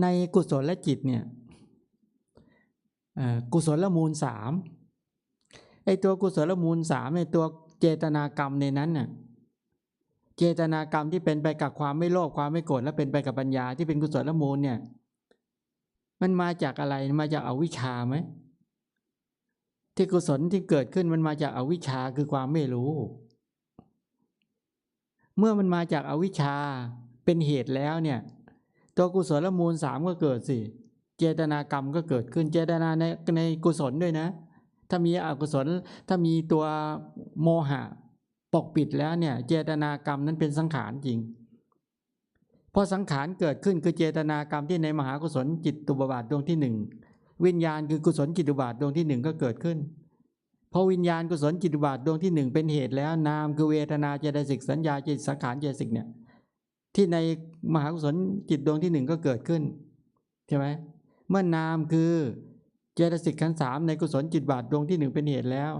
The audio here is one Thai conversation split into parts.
ในกุศลและจิตเนี่ยกุศลมูลสามไอตัวกุศลมูลสามในตัวเจตนากรรมในนั้นน่ะเจตนากรรมที่เป็นไปกับความไม่โลภความไม่โกรธและเป็นไปกับปัญญาที่เป็นกุศลมูลเนี่ย มันมาจากอะไรมาจากอาวิชชาไหมที่กุศลที่เกิดขึ้นมันมาจากอาวิชชาคือความไม่รู้ เมื่อมันมาจากอาวิชชาเป็นเหตุแล้วเนี่ย ตัวกุศลมูลสามก็เกิดสิเจตนากรรมก็เกิดขึ้นเจตนาในในกุศลด้วยนะ ถ้ามีอกุศลถ้ามีตัวโมหะปกปิดแล้วเนี่ยเจตนากรรมนั้นเป็นสังขารจริง เพราะสังขารเกิดขึ้นคือเจตนากรรมที่ในมหากุศลจิตตุบบาทดวงที่หนึ่งวิญญาณคือกุศลจิตตุบาทดวงที่หนึ่งก็เกิดขึ้นพราะวิญญาณกุศลจิตตุบาทดวงที่หนึ่งเป็นเหตุแล้วนามคือเวทนาเจตสิกสัญญาเจตสังขารเจตสิกเนี่ย ที่ในมหากุศลจิตดวงที่หนึ่งก็เกิดขึ้นใช่ไหมเมื่อนามคือเจตสิกขันสามในกุศลจิตบาทดวงที่หนึ่งเป็นเหตุแล้ว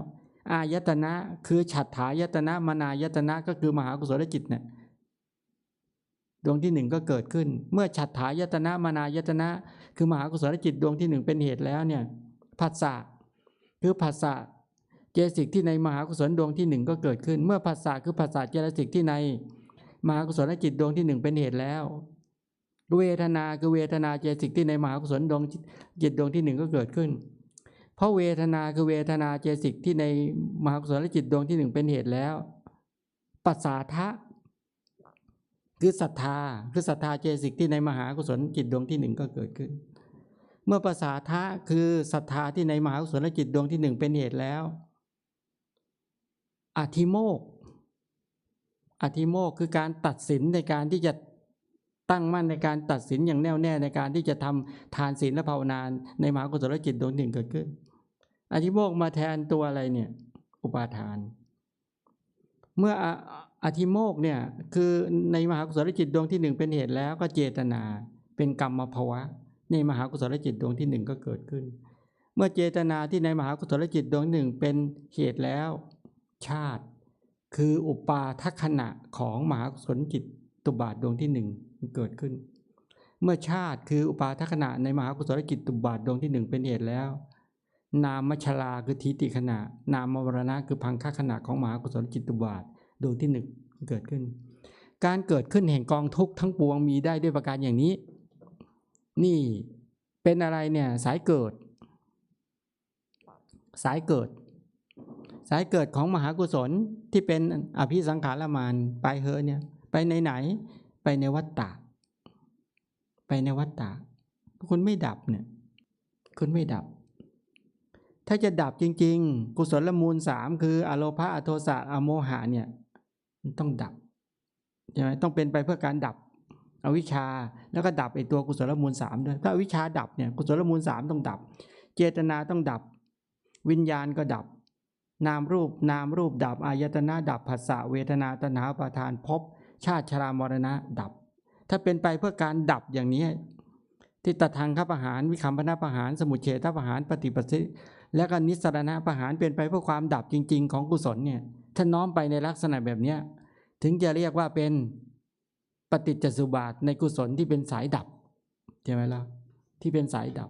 อายตนะคือฉัตถายตนะมานายตนะก็คือมหากุศลจิตเนี่ยดวงที่หนึ่งก็เกิดขึ้น เมื่อฉัตถายตนะมานายตนะ คือมหากุศลจิตดวงที่หนึ่งเป็นเหตุแล้วเนี่ยผัสสะคือผัสสะเจตสิกที่ในมหากุศลดวงที่หนึ่งก็เกิดขึ้น เมื่อผัสสะคือผัสสะเจตสิกที่ใน มหากุศลจิตดวงที่หนึ่งเป็นเหตุแล้ว เวทนาคือเวทนาเจตสิกที่ในมหากุศลดวงจิตดวงที่หนึ่งก็เกิดขึ้น เพราะเวทนาคือเวทนาเจตสิกที่ในมหากุศลจิตดวงที่หนึ่งเป็นเหตุแล้วปัสสาทะคือศรัทธาคือศรัทธาเจตสิกที่ในมหากุศลจิตดวงที่หนึ่งก็เกิดขึ้น เมื่อปัสสาทะคือศรัทธาที่ในมหากุศลจิตดวงที่หนึ่งเป็นเหตุแล้วอธิโมก อธิโมกคือการตัดสินในการที่จะตั้งมั่นในการตัดสินอย่างแน่วแน่ในการที่จะทำทานศีลและภาวนาในมหากุศลจิตดวงหนึ่งเกิดขึ้น อธิโมกมาแทนตัวอะไรเนี่ยอุปาทาน เมื่อออธิโมกเนี่ยคือในมหากุศลจิตดวงที่หนึ่งเป็นเหตุแล้วก็เจตนาเป็นกรรมภาวะ ในมหากุศลจิตดวงที่หนึ่งก็เกิดขึ้น เมื่อเจตนาที่ในมหากุศลจิตดวงหนึ่งเป็นเหตุแล้ว ชาติ คืออุปาทัขณะของมหากุศลจิตตุบาทดวงที่หนึ่งเกิดขึ้น เมื่อชาติคืออุปาทัขณะในมหากุศลจิตตุบาทดวงที่หนึ่งเป็นเหตุแล้ว นามชลาคือทีติขณะ นามมรณะคือพังคขณะของมหากุศลจิตตุบาทดวงที่หนึ่งเกิดขึ้น การเกิดขึ้นแห่งกองทุกข์ทั้งปวงมีได้ด้วยประการอย่างนี้ นี่เป็นอะไรเนี่ยสายเกิด สายเกิด สายเกิดของมหากุศลที่เป็นอภิสังขารมานไปเฮอเนี่ย ไปในไหน ไปในวัฏฏะไปในวัฏฏะคุณไม่ดับเนี่ยคุณไม่ดับ ถ้าจะดับจริง ๆ กุศลมูลสามคืออโลภะอโทสะอโมหะเนี่ยมันต้องดับใช่ไหมต้องเป็นไปเพื่อการดับอวิชชาแล้วก็ดับไอตัวกุศลมูลสามด้วยถ้าอวิชชาดับเนี่ยกุศลมูลสามต้องดับ เจตนาต้องดับ วิญญาณก็ดับ นามรูปนามรูปดับอายตนะดับผัสสะเวทนาตนาประทานภพชาติชรามรณะดับ ถ้าเป็นไปเพื่อการดับอย่างนี้ ที่ตทางข้าประหารวิคัมพนาประหารสมุเฉทประหารปฏิปสิและก็นิสรณะประหารเป็นไปเพื่อความดับจริง ๆ ของกุศลเนี่ยถ้าน้อมไปในลักษณะแบบนี้ถึงจะเรียกว่าเป็นปฏิจจสุบาทในกุศลที่เป็นสายดับใช่ไหมล่ะที่เป็นสายดับ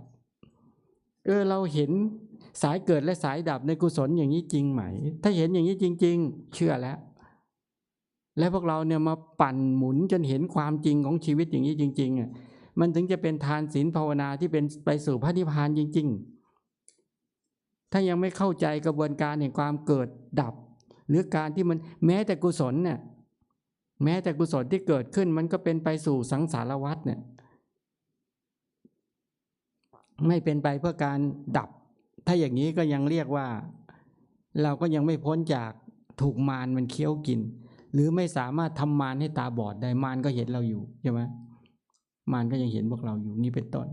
เออเราเห็น สายเกิดและสายดับในกุศลอย่างนี้จริงไหม ถ้าเห็นอย่างนี้จริง ๆ เชื่อแล้ว และพวกเราเนี่ยมาปั่นหมุนจนเห็นความจริงของชีวิตอย่างนี้จริงๆอะมันถึงจะเป็นทานศีลภาวนาที่เป็นไปสู่พระนิพพานจริง ๆ ถ้ายังไม่เข้าใจกระบวนการแห่งความเกิดดับ หรือการที่มันแม้แต่กุศลเนี่ยแม้แต่กุศลที่เกิดขึ้นมันก็เป็นไปสู่สังสารวัฏเนี่ยไม่เป็นไปเพื่อการดับ ถ้าอย่างนี้ก็ยังเรียกว่า เราก็ยังไม่พ้นจากถูกมารมันเคี้ยวกิน หรือไม่สามารถทำมารให้ตาบอดได้มารก็เห็นเราอยู่ใช่ไหมมารก็ยังเห็นพวกเราอยู่นี่เป็นต้น